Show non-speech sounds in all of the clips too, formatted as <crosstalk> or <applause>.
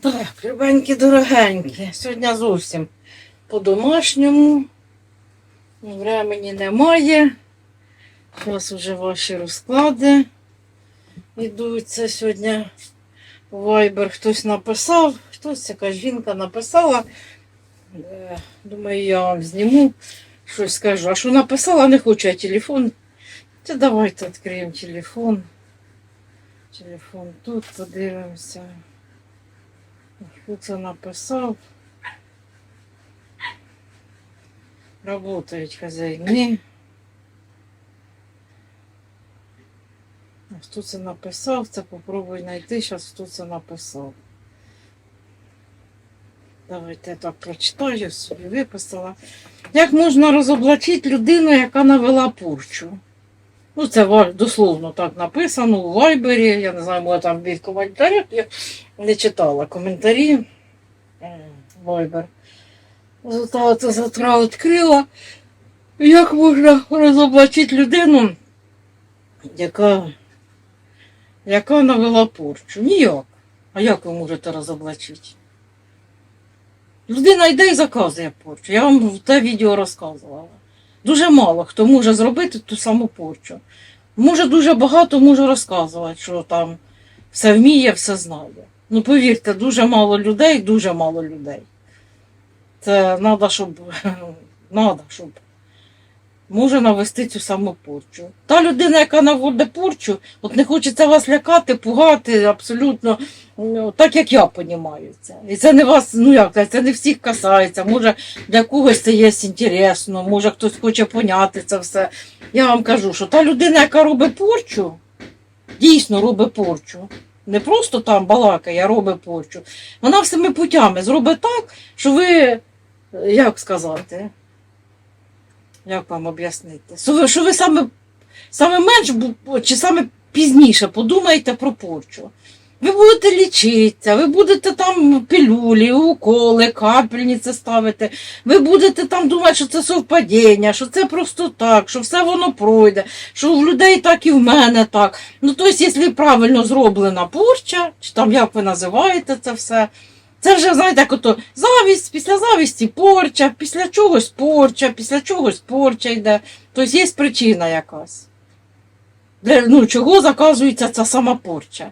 Так, любенькі, дорогенькі. Сьогодні зовсім по-домашньому. Времені немає. Ось вже ваші розклади йдуть. Це сьогодні Вайбер хтось написав, хтось яка жінка написала. Е, Думаю, я вам зніму, щось скажу. А що написала, не хочу я телефон. Це давайте відкриємо телефон. Телефон тут подивимося. Хто це написав? Работають хазяїни. А Хто це написав? Це попробуй знайти. Зараз хто це написав. Давайте я так прочитаю, собі виписала. Як можна розоблачити людину, яка навела порчу? Ну, це дословно так написано у Вайбері. Я не знаю, може там від коментарів. Я не читала коментарі. Вайбер. Зато це завтра відкрила. Як можна розоблачити людину, яка, яка навела порчу? Ніяк. А як ви можете розоблачити? Людина йде і заказує порчу. Я вам те відео розказувала. Дуже мало хто може зробити ту саму порчу. Може, дуже багато може розказувати, що там все вміє, все знає. Ну, повірте, дуже мало людей, дуже мало людей. Це треба, щоб, надо, щоб <laughs> може навести цю саму порчу. Та людина, яка наводить порчу, от не хочеться вас лякати, пугати абсолютно ну, так, як я розумію це. І це не вас, ну як, це не всіх касається. Може, для когось це є інтересно, може хтось хоче поняти це все. Я вам кажу, що та людина, яка робить порчу, дійсно робить порчу. Не просто там балакає, а робить порчу. Вона всіми путями зробить так, що ви, як сказати, як вам об'яснити? Що ви, саме, саме менш чи саме пізніше подумаєте про порчу. Ви будете лічитися, ви будете там пілюлі, уколи, капельниці ставити. Ви будете там думати, що це совпадіння, що це просто так, що все воно пройде, що в людей так і в мене так. Ну, тобто, якщо правильно зроблена порча, чи там як ви називаєте це все, це вже, знаєте, як ото завість, після завісті порча, після чогось порча, після чогось порча йде. Тобто є причина якась. Для, ну, чого заказується ця сама порча?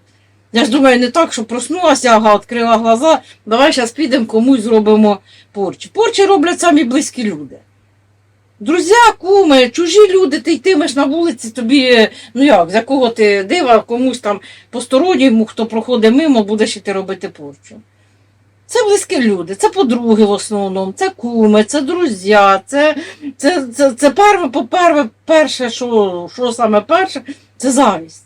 Я ж думаю, не так, що проснулася, ага, відкрила глаза, давай зараз підемо комусь зробимо порчу. Порчі роблять самі близькі люди. Друзі, куми, чужі люди, ти йтимеш на вулиці, тобі, ну як, з якого ти дива, комусь там посторонньому, хто проходить мимо, будеш іти робити порчу. Це близькі люди, це подруги в основному, це куми, це друзі, це, це, це, це перше, по-перше, перше, що, що саме перше, це завість.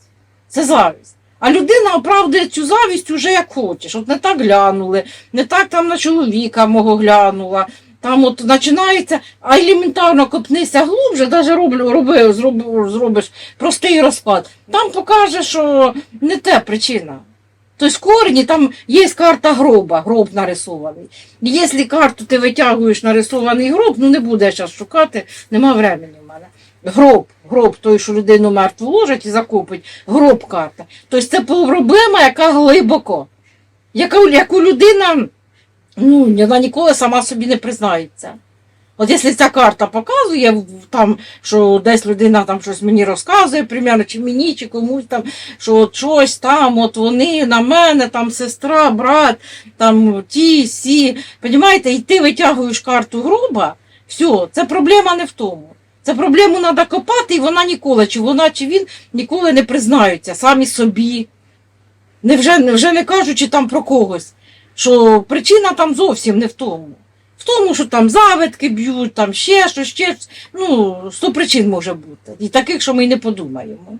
Це завість. А людина оправдує цю завість уже як хочеш. От не так глянули, не так там на чоловіка мого глянула. Там от починається, а елементарно копнися глубже, навіть роблю, роби, зроб, зробиш простий розклад. Там покаже, що не те причина. Тобто корні, там є карта гроба, гроб нарисований. Якщо карту ти витягуєш нарисований гроб, ну не буде зараз шукати, нема времени в мене. Гроб, гроб, той, що людину мертву ложать і закопить, гроб карта. Тобто це проблема, яка глибоко, яку людина ну, вона ніколи сама собі не признається. От якщо ця карта показує, там, що десь людина там щось мені розказує, примерно, чи мені, чи комусь там, що от щось там, от вони на мене, там сестра, брат, там ті, сі. Понімаєте, і ти витягуєш карту груба, все, це проблема не в тому. Це проблему треба копати, і вона ніколи, чи вона, чи він ніколи не признаються самі собі. Невже, невже не кажучи там про когось, що причина там зовсім не в тому. В тому, що там завитки б'ють, там ще щось, ще. Ну, сто причин може бути. І таких, що ми не подумаємо.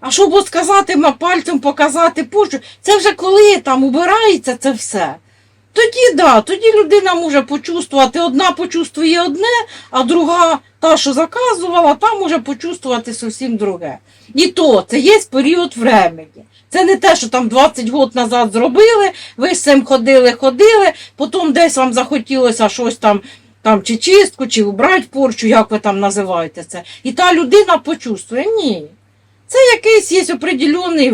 А щоб сказати пальцем показати порчу, це вже коли там убирається це все. Тоді да, тоді людина може почувствувати, одна почувствує одне, а друга, та, що заказувала, та може почувствувати зовсім друге. І то це є період времени. Це не те, що там 20 років назад зробили, ви з цим ходили, ходили, потім десь вам захотілося щось там, там чи чистку, чи убрати порчу, як ви там називаєте це. І та людина почувствує. Ні. Це якийсь є определений,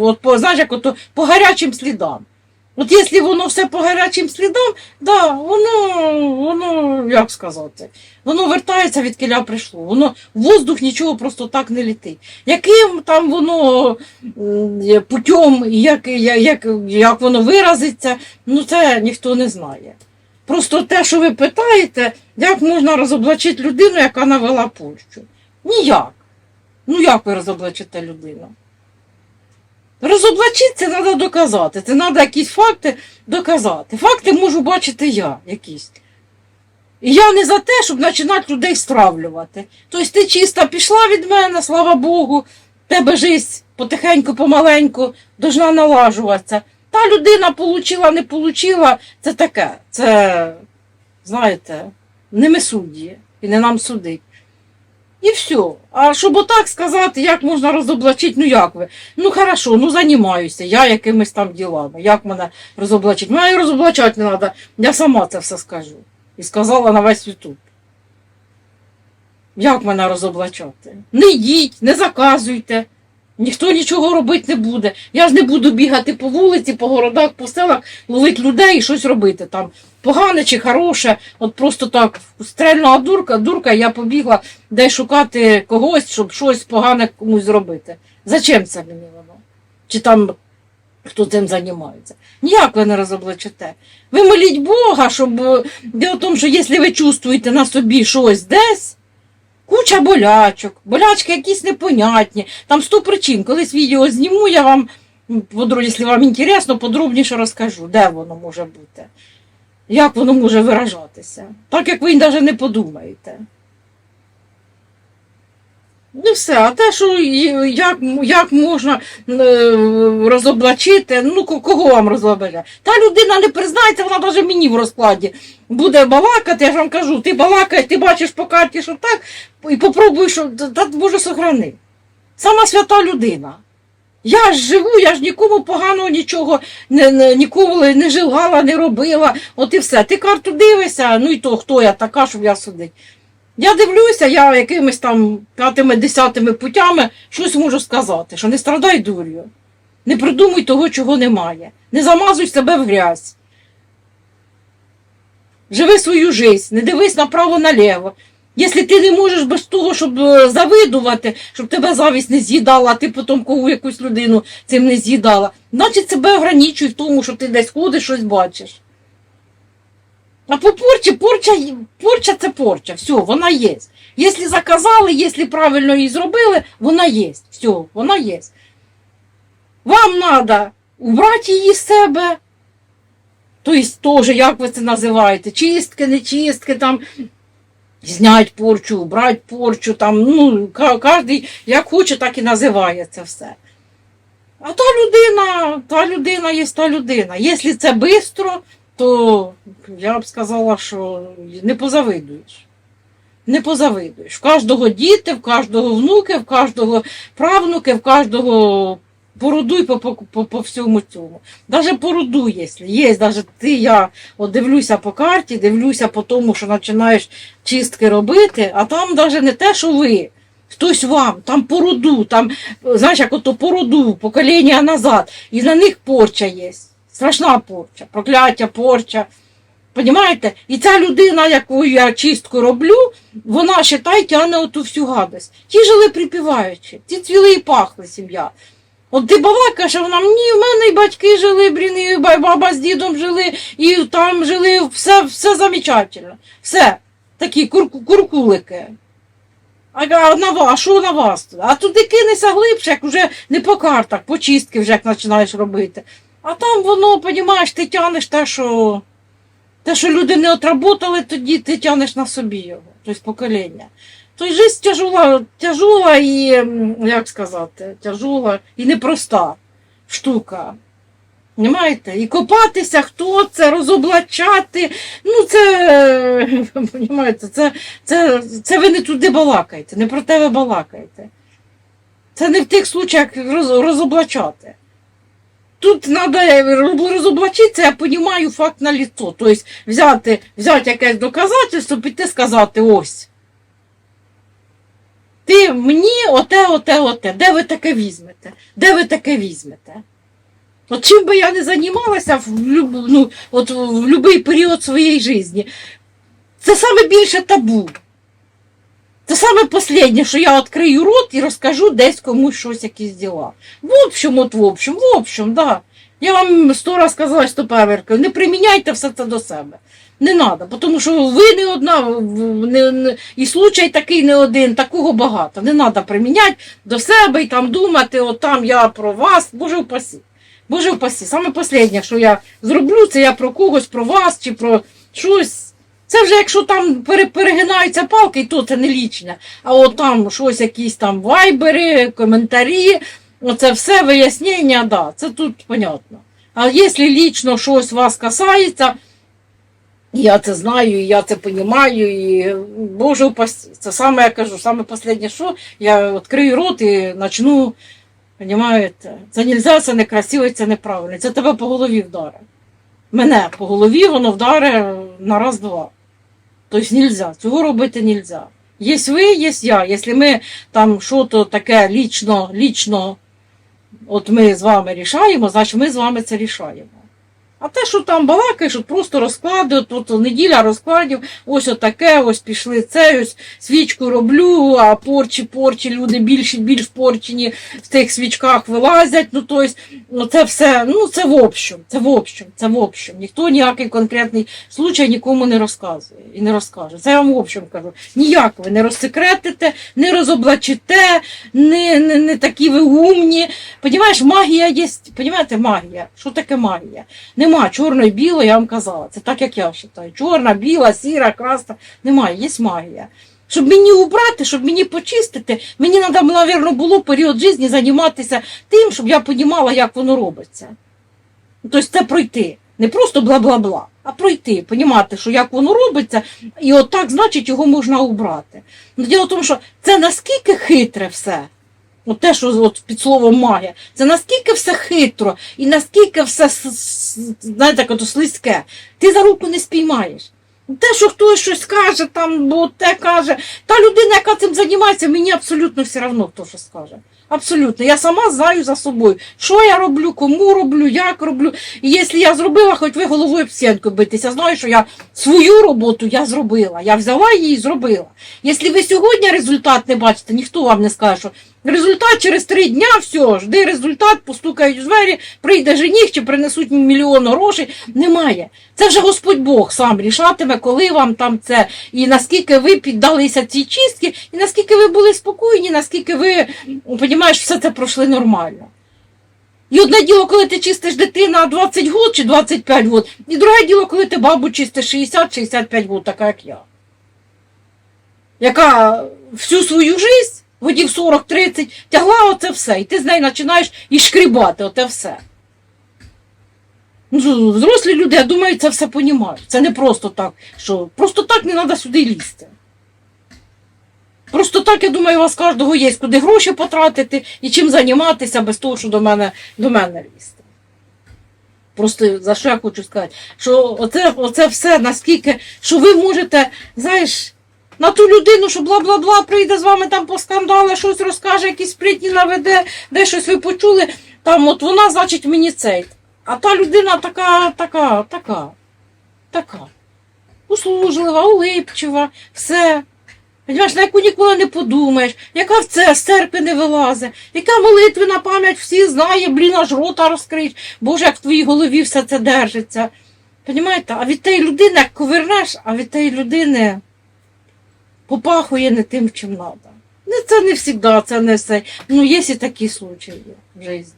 от, знаєш, як от, по гарячим слідам. От якщо воно все по гарячим слідам, да, воно, воно, як сказати, воно вертається від кіля прийшло. Воно воздух нічого просто так не літить. Яким там воно путем, як, як, як, воно виразиться, ну це ніхто не знає. Просто те, що ви питаєте, як можна розоблачити людину, яка навела порчу? Ніяк. Ну як ви розоблачите людину? Розоблачити це треба доказати. Це треба якісь факти доказати. Факти можу бачити я якісь. І я не за те, щоб починати людей стравлювати. Тобто ти чисто пішла від мене, слава Богу, тебе життя потихеньку, помаленьку должна налажуватися. Та людина получила, не получила, це таке. Це, знаєте, не ми судді і не нам судить. І все. А щоб отак сказати, як можна розоблачити, ну як ви? Ну хорошо, ну займаюся я якимись там ділами. Як мене розоблачити? Мене розоблачати не треба. Я сама це все скажу. І сказала на весь Ютуб. Як мене розоблачати? Не йдіть, не заказуйте. Ніхто нічого робити не буде. Я ж не буду бігати по вулиці, по городах, по селах, ловити людей і щось робити там. Погане чи хороше, от просто так стрельнула дурка, дурка, я побігла десь шукати когось, щоб щось погане комусь зробити. Зачем це мені воно? Чи там хто цим займається? Ніяк ви не розоблачите. Ви моліть Бога, щоб де в тому, що якщо ви чувствуєте на собі щось десь, куча болячок, болячки якісь непонятні, там сто причин. Колись відео зніму, я вам, якщо вам інтересно, подробніше розкажу, де воно може бути. Як воно може виражатися? Так як ви навіть не подумаєте. Ну все, а те, що як, як можна е, розоблачити, ну кого вам розоблачати? Та людина не признається, вона навіть мені в розкладі буде балакати, я ж вам кажу, ти балакаєш, ти бачиш по карті, що так, і попробуй, що та, та Боже сохрани. Сама свята людина. Я ж живу, я ж нікому поганого нічого не, не, ніколи не жилгала, не робила. От і все. Ти карту дивишся, ну і то, хто я така, щоб я судить. Я дивлюся, я якимись там п'ятими, десятими путями щось можу сказати, що не страдай дур'ю. Не придумуй того, чого немає. Не замазуй себе в грязь. Живи свою життя, не дивись направо-наліво. Якщо ти не можеш без того, щоб е, завидувати, щоб тебе завість не з'їдала, а ти потім кого якусь людину цим не з'їдала, значить себе ограничуй в тому, що ти десь ходиш, щось бачиш. А по порчі, порча, порча це порча, все, вона є. Якщо заказали, якщо правильно її зробили, вона є. Все, вона є. Вам треба убрати її з себе. Тобто, теж, як ви це називаєте, чистки, не чистки, там, знять порчу, убрати порчу, там, ну, кожен як хоче, так і називає це все. А та людина, та людина є та людина. Якщо це швидко, то я б сказала, що не позавидуєш. Не позавидуєш. В кожного діти, в кожного внуки, в кожного правнуки, в кожного породуй по, по, по, по всьому цьому. Даже породу, якщо є, даже ти, я от дивлюся по карті, дивлюся по тому, що починаєш чистки робити, а там навіть не те, що ви. Хтось вам, там породу, там, знаєш, як ото породу, покоління назад, і на них порча є. Страшна порча, прокляття, порча. Понімаєте? І ця людина, яку я чистку роблю, вона считай, тягне оту всю гадость. Ті жили припіваючи, ті цвіли і пахли сім'я. От ти балакаєш, а вона ні, в мене і батьки жили, блін, і баба з дідом жили, і там жили, все, все замечательно. Все. Такі кур- куркулики. А, а на вас, що на вас? А туди кинешся глибше, як вже не по картах, по чистки вже як починаєш робити. А там воно, понімаєш, ти тянеш те, що те, що люди не отработали, тоді ти тянеш на собі його, тобто покоління. Тобто життя тяжела, тяжела і, як сказати, тяжела і непроста штука. Понимаєте? І копатися, хто це, розоблачати. Ну, це, <laughs> понімаєте, це, це, це ви не туди балакаєте, не про те ви балакаєте. Це не в тих случаях роз, розоблачати. Тут треба розоблачитися, я розумію факт на літо. Тобто взяти, взяти якесь доказательство, піти сказати ось. Ти мені оте, оте, оте. Де ви таке візьмете? Де ви таке візьмете? От чим би я не займалася в, ну, от, в будь-який період своєї житті, це саме більше табу. Це саме останнє, що я відкрию рот і розкажу десь комусь щось, якісь діла. В общем, от в общем, в общем, да. Я вам сто раз сказала, що перверка, не приміняйте все це до себе. Не треба, тому що ви не одна, не, не, і случай такий не один, такого багато. Не треба приміняти до себе і там думати, от там я про вас, Боже упасі. Боже упасі. Саме останнє, що я зроблю, це я про когось, про вас чи про щось. Це вже якщо там пере- перегинаються палки, то це не лічне. А от там щось, якісь там вайбери, коментарі, оце все вияснення, да, це тут понятно. А якщо лічно щось вас касається, я це знаю, я це розумію, і Боже упасти. Це саме я кажу, саме останнє, що я відкрию рот і почну, розумієте, це нельзя, це некрасиво, це неправильно. Це тебе по голові вдарить. Мене по голові воно вдарить на раз-два. Тобто нельзя, цього робити нельзя. Є ви, є я. Якщо ми там щось таке лічно, лічно, от ми з вами рішаємо, значить ми з вами це рішаємо. А те, що там балакаєш, от просто розклади, от, от неділя розкладів, ось отаке, ось пішли це, ось свічку роблю, а порчі, порчі, люди більш і більш порчені в тих свічках вилазять. Ну, тобто, ну це все, ну це в общем, це в общем, це в общем. Ніхто ніякий конкретний случай нікому не розказує і не розкаже. Це я вам в общем кажу. Ніяк ви не розсекретите, не розоблачите, не, не, не такі ви умні. Понімаєш, магія є, понімаєте, магія. Що таке магія? Нема чорної білої, я вам казала. Це так, як я вважаю. Чорна, біла, сіра, красна. Немає, є магія. Щоб мені убрати, щоб мені почистити, мені треба, мабуть, було період життя займатися тим, щоб я розуміла, як воно робиться. Тобто це пройти. Не просто бла-бла-бла, а пройти, понімати, що як воно робиться, і от значить, його можна убрати. Ну, діло в тому, що це наскільки хитре все. От те, що от під словом магія, це наскільки все хитро і наскільки все знаєте, як слизьке. Ти за руку не спіймаєш. Те, що хтось щось каже, там, бо те каже, та людина, яка цим займається, мені абсолютно все одно, хто що скаже. Абсолютно. Я сама знаю за собою, що я роблю, кому роблю, як роблю. І якщо я зробила, хоч ви головою об стінку битися, знаю, що я свою роботу я зробила. Я взяла її і зробила. Якщо ви сьогодні результат не бачите, ніхто вам не скаже, що результат через три дня, все, жди результат, постукають в двері, прийде жених чи принесуть мільйон грошей. Немає. Це вже Господь Бог сам рішатиме, коли вам там це, і наскільки ви піддалися цій чистці, і наскільки ви були спокійні, наскільки ви, розумієш, все це пройшли нормально. І одне діло, коли ти чистиш дитина 20 год чи 25 год, і друге діло, коли ти бабу чистиш 60-65 год, така як я. Яка всю свою життя, годів 40-30, тягла оце все, і ти з нею починаєш і шкрібати оте все. Ну, взрослі люди, я думаю, це все понімають. Це не просто так, що просто так не треба сюди лізти. Просто так, я думаю, у вас кожного є куди гроші потратити і чим займатися без того, що до мене, до мене лізти. Просто за що я хочу сказати, що оце, оце все наскільки, що ви можете, знаєш, на ту людину, що бла-бла-бла, прийде з вами там по скандалу, щось розкаже, якісь сплетні наведе, де щось ви почули, там от вона, значить, мені цей. А та людина така, така, така, така. Услужлива, улипчива, все. Понимаєш, на яку ніколи не подумаєш, яка в це з церкви не вилазить, яка молитвена пам'ять всі знає, блін, аж рота розкрить. Боже, як в твоїй голові все це держиться. Понімаєте? А від тієї людини, як ковернеш, а від тієї людини попахує не тим, чим треба. Ну, це не завжди, це не все. Ну, є і такі случаї в житті.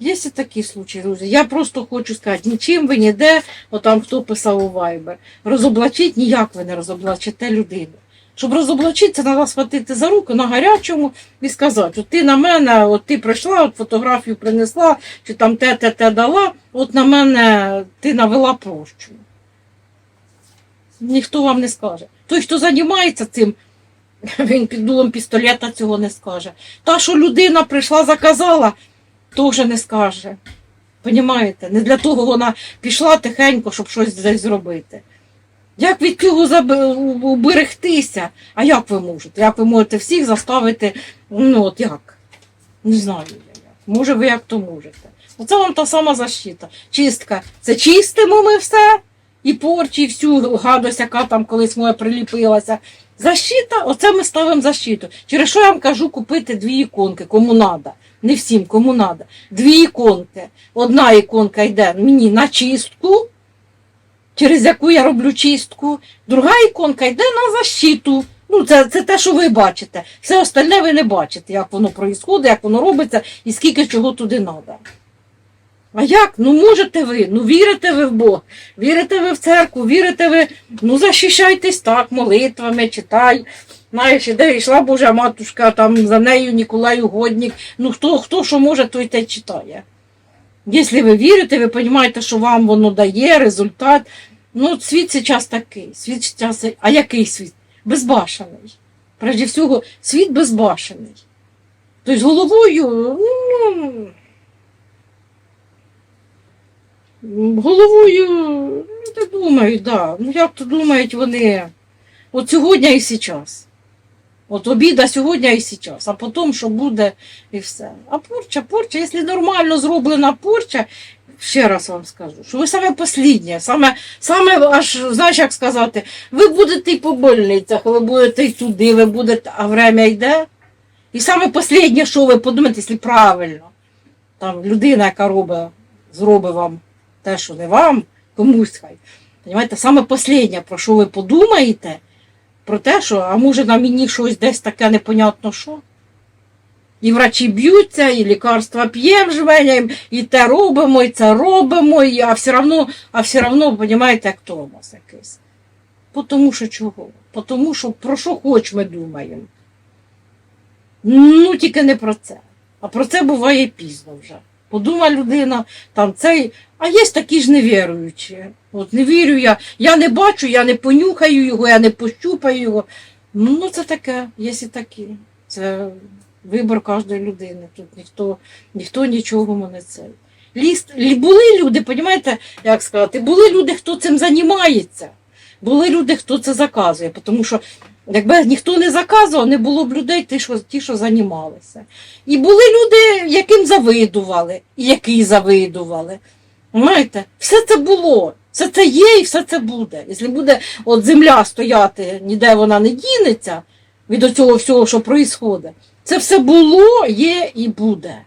Є і такі случаї, друзі. Я просто хочу сказати, нічим ви ніде, отам хто писав у Viber, розоблачить, ніяк ви не розоблачите людину. Щоб розоблачити, це треба схватити за руку на гарячому і сказати, от ти на мене, от ти прийшла, от фотографію принесла, чи там те, те, те дала, от на мене ти навела прощу. Ніхто вам не скаже. Той, хто займається цим, він під дулом пістолета цього не скаже. Та, що людина прийшла, заказала, теж не скаже. Понімаєте? Не для того вона пішла тихенько, щоб щось десь зробити. Як від цього заб- уберегтися? А як ви можете? Як ви можете всіх заставити? Ну, от як? Не знаю я як. Може, ви як то можете. Оце вам та сама защита. Чистка. Це чистимо ми все, і порчі, і всю гадость, яка там колись моя приліпилася. Защита, оце ми ставимо защиту. Через що я вам кажу купити дві іконки, кому треба. Не всім, кому треба. Дві іконки. Одна іконка йде мені на чистку, через яку я роблю чистку. Друга іконка йде на защиту. Ну, це, це те, що ви бачите. Все остальне ви не бачите, як воно проїсходить, як воно робиться і скільки чого туди треба. А як? Ну можете ви, ну вірите ви в Бог, вірите ви в церкву, вірите ви, ну захищайтесь так, молитвами, читай. Знаєш, де йшла Божа матушка, там за нею Ніколай Угодник. Ну хто, хто що може, той те читає. Якщо ви вірите, ви розумієте, що вам воно дає результат. Ну, світ зараз такий. Світ зараз, а який світ? Безбашений. Прежде всього, світ безбашений. Тобто головою, ну, головою, ну, не думають, да. Ну як то думають вони? От сьогодні і зараз. От обіда сьогодні і зараз, а потім що буде і все. А порча, порча, якщо нормально зроблена порча, ще раз вам скажу, що ви саме посліднє, саме, саме аж, знаєш, як сказати, ви будете і по больницях, ви будете і туди, ви будете, а время йде. І саме посліднє, що ви подумаєте, якщо правильно, там людина, яка робить, зробить вам те, що не вам, комусь хай. Понимаєте, саме посліднє, про що ви подумаєте, про те, що, а може на мені щось десь таке непонятно що. І врачі б'ються, і лікарства п'ємо жменяємо, і те робимо, і це робимо, і, а все одно, а все одно, розумієте, як тормоз якийсь. Тому що чого? По Тому що про що хоч ми думаємо. Ну, тільки не про це. А про це буває пізно вже. Подума людина, там цей. А є такі ж невіруючі. От не вірю я, я не бачу, я не понюхаю його, я не пощупаю його. Ну, це таке, є і такі. Це вибір кожної людини. Тут ніхто, ніхто нічого не це. Ліс, лі- були люди, розумієте, як сказати, були люди, хто цим займається. Були люди, хто це заказує, тому що якби ніхто не заказував, не було б людей, ті, що, ті, що займалися. І були люди, яким завидували, і які завидували. Знаєте, все це було, все це є і все це буде. Якщо буде от земля стояти, ніде вона не дінеться від цього всього, що відбувається, це все було, є і буде.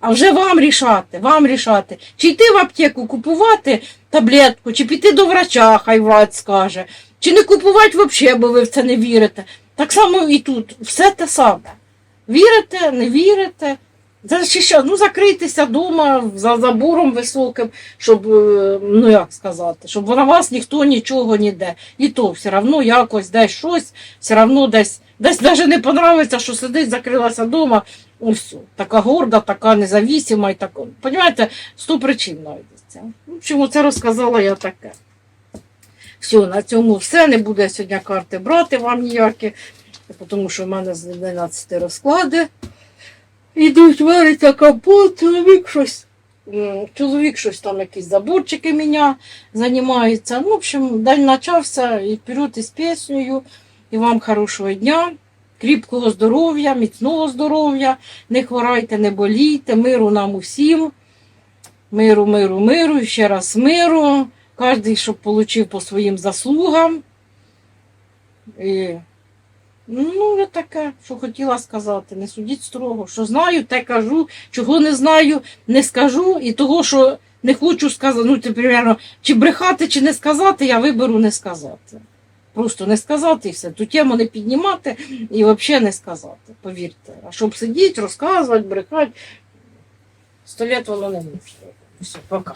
А вже вам рішати, вам рішати, чи йти в аптеку купувати таблетку, чи піти до врача, хай врач скаже, чи не купувати взагалі, бо ви в це не вірите. Так само і тут, все те саме. Вірите, не вірите. Захища- ну, закрийтеся вдома за забором високим, щоб, е, ну як сказати, щоб на вас ніхто нічого не де. І то все одно якось десь щось, все одно десь, десь навіть не подобається, що сидить, закрилася вдома. Ось, така горда, така независима і так. Понимаєте, сто причин знайдеться. В общем, це розказала я таке. Все, на цьому все. Не буду я сьогодні карти брати вам ніякі, тому що в мене з 12 розклади. Ідуть, вариться компот, чоловік щось. Чоловік щось там якісь заборчики мене займається. Ну, в общем, день почався і вперед із піснею. І вам хорошого дня, кріпкого здоров'я, міцного здоров'я, не хворайте, не болійте, миру нам усім. Миру, миру, миру, ще раз миру. Кожен, щоб отримав по своїм заслугам. І Ну, я таке, що хотіла сказати, не судіть строго. Що знаю, те кажу, чого не знаю, не скажу. І того, що не хочу сказати, ну, це, примерно, чи брехати, чи не сказати, я виберу не сказати. Просто не сказати і все. Ту тему не піднімати і взагалі не сказати, повірте. А щоб сидіти, розказувати, брехати, сто літ воно не може. Все, пока.